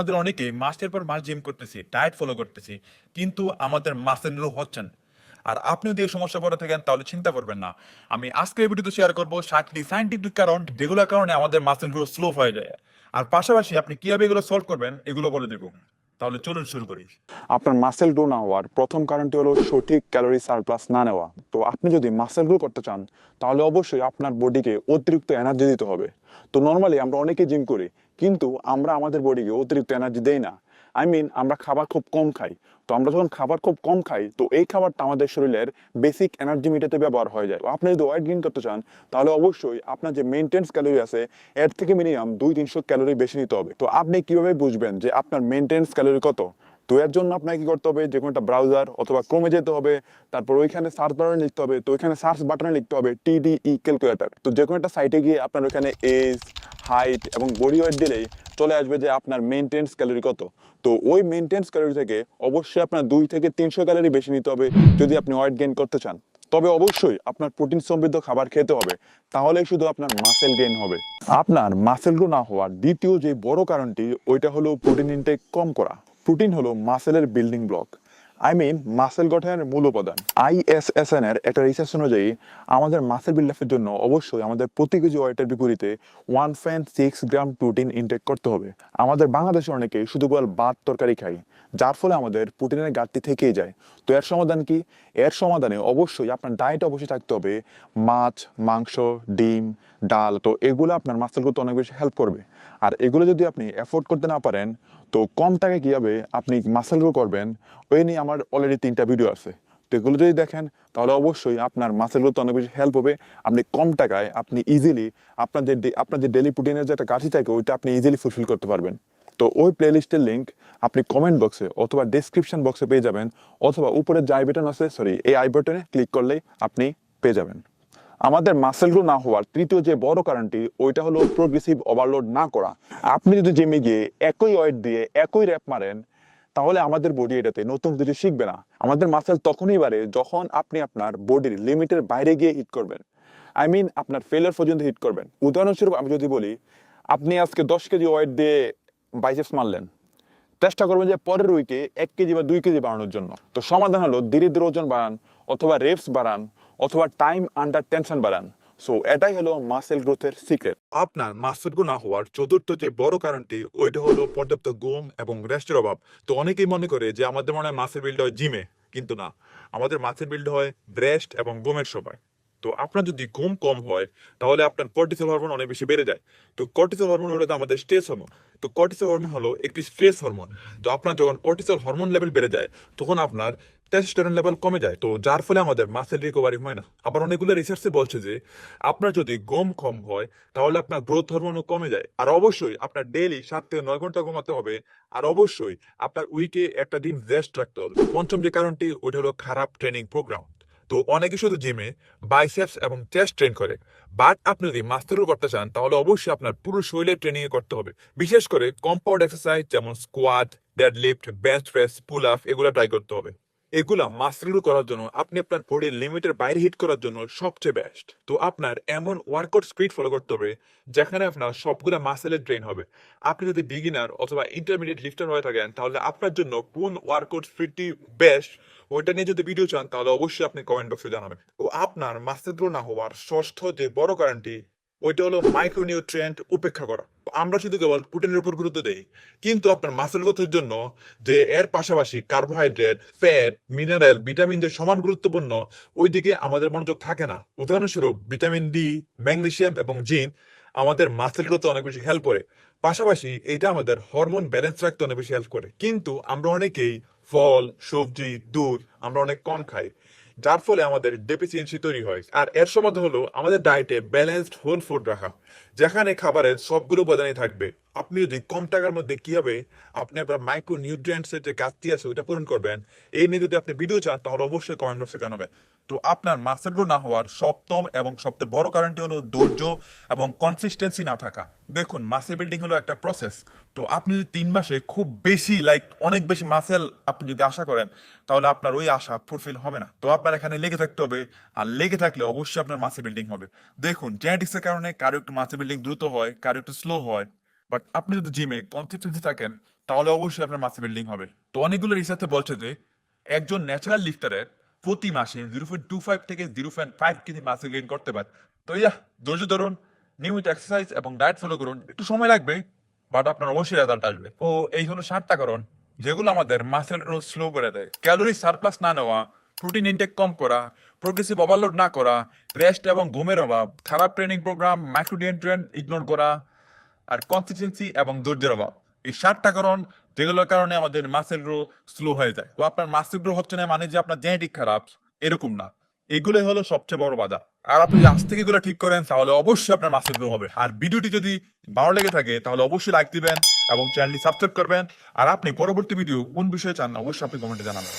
আমাদের অনেকে মাসের পর মাস জিম করতেছি ডায়েট ফলো করতেছি, কিন্তু আমাদের মাসেল গ্রো হচ্ছে না আর আপনি যদি এই সমস্যা পড়ে থাকেন, তাহলে চিন্তা করবেন না। আমি আজকে এই ভিডিওতে শেয়ার করব সাতটি সাইন্টিফিক কারণ যেগুলোর কারণে আমাদের মাসেল গ্রো স্লো হয়ে যায়। আর পাশাপাশি আপনি কীভাবে এগুলো সলভ করবেন, এগুলো বলে দেবো। তাহলে চলুন শুরু করি। আপনার মাসেল গ্রো না হওয়ার প্রথম কারণটি হলো সঠিক ক্যালোরি সারপ্লাস না নেওয়া। তো আপনি যদি মাসেল গ্রো করতে চান, তাহলে অবশ্যই আপনার বডিকে অতিরিক্ত এনার্জি দিতে হবে। তো নর্মালি আমরা অনেকেই জিম করি, কিন্তু আমরা আমাদের বডিকে অতিরিক্ত এনার্জি দেই না। আই মিন আমরা খাবার খুব কম খাই। তো আমরা যখন খাবার খুব কম খাই, তো এই খাবারটা আমাদের শরীরের বেসিক এনার্জি মিটাতে ব্যবহার হয়ে যায়। আপনি যদি ওয়েট গেইন করতে চান, তাহলে অবশ্যই আপনার যে মেনটেন্স ক্যালোরি আছে, এর থেকে মিনিমাম দুই তিনশো ক্যালোরি বেশি নিতে হবে। তো আপনি কীভাবে বুঝবেন যে আপনার মেনটেন্স ক্যালোরি কত? তো এর জন্য আপনাকে কি করতে হবে? যে কোনো একটা ব্রাউজার অথবা ক্রমে যেতে হবে, তারপর ওইখানে সার্চ বাটনে লিখতে হবে, তো ওইখানে সার্চ বাটনে লিখতে হবে টিডিই ক্যালকুলেটর তো যে কোনো একটা সাইটে গিয়ে আপনার ওইখানে এজ হাইট এবং বডি ওয়েট দিলেই চলে আসবে যে আপনার মেনটেন্স ক্যালোরি কত। তো ওই মেনটেন্স ক্যালোরি থেকে অবশ্যই আপনার দুই থেকে তিনশো ক্যালোরি বেশি নিতে হবে যদি আপনি ওয়েট গেইন করতে চান। তবে অবশ্যই আপনার প্রোটিন সমৃদ্ধ খাবার খেতে হবে, তাহলেই শুধু আপনার মাসেল গেইন হবে। আপনার মাসেল গ্রো না হওয়ার দ্বিতীয় যে বড় কারণটি, ওইটা হলো প্রোটিন ইনটেক কম করা। প্রোটিন হলো মাসেলের building block I mean muscle গঠনের মূল উপাদান। আইএসএসএন এর একটা রিসার্চ অনুযায়ী, আমাদের মাসেল বিল্ডআপের জন্য অবশ্যই আমাদের প্রতি কেজি ওয়েটের বিপরীতে one point six gram protein intake করতে হবে। আমাদের বাংলাদেশে অনেকে শুধু বল ভাত তরকারি খাই যার ফলে আমাদের প্রোটিনের ঘাটতি থেকেই যায়। তো এর সমাধান কি? এর সমাধানে অবশ্যই আপনার ডায়েট অবশ্যই থাকতে হবে। মাছ, মাংস, ডিম, ডাল, তো এগুলো আপনার মাসেল করতে অনেক বেশি হেল্প করবে। আর এগুলো যদি আপনি অ্যাফোর্ড করতে না পারেন, তো কম টাকায় কীভাবে আপনি মাসেল গ্রো করবেন, ওই নিয়ে আমার অলরেডি তিনটা ভিডিও আছে। তো এগুলো যদি দেখেন, তাহলে অবশ্যই আপনার মাসেল গ্রোথ অনেক বেশি হেল্প হবে। আপনি কম টাকায় আপনি ইজিলি যে ডে- ডেলি প্রোটিনের যে একটা ঘাটতি থাকে, ওইটা আপনি ইজিলি ফুলফিল করতে পারবেন। তো ওই প্লেলিস্টের লিঙ্ক আপনি কমেন্ট বক্সে অথবা ডেসক্রিপশন বক্সে পেয়ে যাবেন, অথবা উপরে যে আই আছে সরি এই আই বাটনে ক্লিক করলেই আপনি পেয়ে যাবেন। আমাদের মাসেল গ্রো না হওয়ার তৃতীয় যে বড় কারণটি, ওইটা হলো প্রোগ্রেসিভ ওভারলোড না করা। আপনি যদি জিমে গিয়ে একই ওয়েট দিয়ে একই র্যাপ মারেন, তাহলে আমাদের বডি এটাতে নতুন কিছু শিখবে না। আমাদের মাসেল তখনই বাড়ে যখন আপনি আপনার বডির লিমিটের বাইরে গিয়ে হিট করবেন। আই মিন আপনার ফেলার পর্যন্ত হিট করবেন। উদাহরণস্বরূপ আমি যদি বলি, আপনি আজকে দশ কেজি ওয়েট দিয়ে বাইসেপস মারলেন। চেষ্টা করবেন যে পরের উইকে এক কেজি বা দুই কেজি বাড়ানোর জন্য। তো সমাধান হলো ধীরে ধীরে ওজন বাড়ান অথবা রেপস বাড়ান অথবা টাইম আন্ডার টেনশন বাড়ান। সো এটাই হলো মাসেল গ্রোথের সিক্রেট আপনার মাসেল গ্রো না হওয়ার চতুর্থ যে বড় কারণটি, ওইটা হলো পর্যাপ্ত ঘুম এবং রেস্টের অভাব। তো অনেকেই মনে করে যে আমাদের মনে হয় মাসেল বিল্ড হয় জিমে কিন্তু না। আমাদের মাসেল বিল্ড হয় রেস্ট এবং ঘুমের সময়। তো আপনার যদি ঘুম কম হয়, তাহলে আপনার কর্টিসল হরমোন অনেক বেশি বেড়ে যায়। তো কর্টিসল হরমোন হলো আমাদের স্ট্রেস হরমোন তো কর্টিসল হরমোন হলো একটি স্ট্রেস হরমোন তো আপনার যখন কর্টিসল হরমোন লেভেল বেড়ে যায়, তখন আপনার টেস্টোস্টেরন লেভেল কমে যায়। তো যার ফলে আমাদের মাসেল রিকভারি হয় না। আবার অনেকগুলো রিসার্চে বলছে যে, আপনার যদি গম কম হয়, তাহলে আপনার গ্রোথ হরমোনও কমে যায়। আর অবশ্যই আপনার ডেইলি সাত থেকে নয় ঘণ্টা ঘুমাতে হবে। আর অবশ্যই আপনার উইকে একটা দিন রেস্ট রাখতে হবে। পঞ্চম যে কারণটি ওটা হলো খারাপ ট্রেনিং প্রোগ্রাম তো অনেকে শুধু জিমে বাইসেপস এবং চেস্ট ট্রেন করে। বাট আপনি যদি মাস্টারও করতে চান, তাহলে অবশ্যই আপনার পুরো শরীরের ট্রেনিং করতে হবে। বিশেষ করে কম্পাউন্ড এক্সারসাইজ যেমন squat deadlift bench press pull up এগুলো ট্রাই করতে হবে। এগুলা মাসেল করার জন্য, আপনি আপনার বডির লিমিটের বাইরে হিট করার জন্য সবচেয়ে বেস্ট তো আপনার এমন ওয়ার্কআউট স্পিড ফলো করতে হবে, যেখানে আপনার সবগুলা মাসেলের ড্রেন হবে। আপনি যদি বিগিনার অথবা ইন্টারমিডিয়েট লিফটার হয়ে থাকেন, তাহলে আপনার জন্য কোন ওয়ার্কআউট স্পিডটি বেস্ট ওইটা নিয়ে যদি ভিডিও চান, তাহলে অবশ্যই আপনি কমেন্ট বক্সে জানাবেন। তো আপনার মাসেল না হওয়ার ষষ্ঠ যে বড় কারণটি ওইটা হলো মাইক্রোনিউট্রিয়েন্ট উপেক্ষা করা। আমরা শুধু কেবল প্রোটিনের উপর গুরুত্ব দেই, কিন্তু আপনার মাসেল গ্রোথের জন্য যে এর পাশাপাশি কার্বোহাইড্রেট ফ্যাট মিনারেল ভিটামিন যে সমান গুরুত্বপূর্ণ, ওইদিকে আমাদের মনোযোগ থাকে না। উদাহরণস্বরূপ ভিটামিন ডি ম্যাগনেসিয়াম এবং জিন আমাদের মাসেল গ্রোথে অনেক বেশি হেল্প করে। পাশাপাশি এটা আমাদের হরমোন ব্যালেন্স রাখতে অনেক বেশি হেল্প করে। কিন্তু আমরা অনেকেই ফল, সবজি, দুধ আমরা অনেক কম খাই। যার ফলে আমাদের ডেফিসিয়েন্সি তৈরি হয়। আর এর সমাধান হলো আমাদের ডায়েটে ব্যালেন্সড হোল ফুড রাখা, যেখানে খাবারের সবগুলো উপাদানই থাকবে। আপনি যদি কম টাকার মধ্যে কীভাবে আপনি আপনার মাইক্রো নিউট্রিয়েন্টসের যে ঘাটতি আছে, ওইটা পূরণ করবেন। এই নিয়ে যদি আপনি ভিডিও চান, তাহলে অবশ্যই কমেন্ট বক্সে জানাবেন। তো আপনার মাসেল গ্রো না হওয়ার সপ্তম এবং সবচেয়ে বড় কারণটি হলো ধৈর্য এবং কনসিস্টেন্সি না থাকা। দেখুন মাসেল বিল্ডিং হলো একটা প্রসেস তো আপনি যদি তিন মাসে খুব বেশি লাইক অনেক বেশি মাসেল আপনি যদি আশা করেন, তাহলে আপনার ওই আশা ফুলফিল হবে না। তো আপনার এখানে লেগে থাকতে হবে। আর লেগে থাকলে অবশ্যই আপনার মাসেল বিল্ডিং হবে। দেখুন জেনেটিক্সের কারণে কারও একটু মাসেল বিল্ডিং দ্রুত হয়, কারও একটু স্লো হয়। বাট আপনি যদি জিমে কনসিস্টেন্সি থাকেন, তাহলে অবশ্যই আপনার মাসে বিল্ডিং হবে। তো অনেকগুলো রিসার্চে বলছে যে, একজন ন্যাচারাল লিফটারের প্রতি মাসে জিরো পয়েন্ট টু ফাইভ থেকে জিরো পয়েন্ট ফাইভ কেজি মাসে গেইন করতে পারে। তো ইয়া, ধৈর্য ধরুন, নিয়মিত এক্সারসাইজ এবং ডায়েট ফলো করুন, একটু সময় লাগবে বাট আপনার অবশ্যই রেজাল্ট আসবে। ও এই হলো সাতটা কারণ যেগুলো আমাদের মাসেল স্লো করে দেয়। ক্যালোরি সারপ্লাস না নেওয়া প্রোটিন ইনটেক কম করা প্রোগ্রেসিভ ওভারলোড না করা রেস্ট এবং ঘুমের অভাব, খারাপ ট্রেনিং প্রোগ্রাম মাইক্রোডিয়েন্ট্রেন ইগনোর করা আর কনসিস্টেন্সি এবং ধৈর্যের অভাব। এই সাতটা কারণ, যেগুলোর কারণে আমাদের মাসেল গ্রো স্লো হয়ে যায়। তো আপনার মাসেল গ্রো হচ্ছে না মানে যে আপনার জেনেটিক খারাপ এরকম না। এগুলোই হলো সবচেয়ে বড় বাধা। আর আপনি আজ থেকে এগুলো ঠিক করেন, তাহলে অবশ্যই আপনার মাসেল গ্রো হবে। আর ভিডিওটি যদি ভালো লেগে থাকে, তাহলে অবশ্যই লাইক দিবেন এবং চ্যানেলটি সাবস্ক্রাইব করবেন। আর আপনি পরবর্তী ভিডিও কোন বিষয়ে চান, অবশ্যই আপনি কমেন্টে জানাবেন।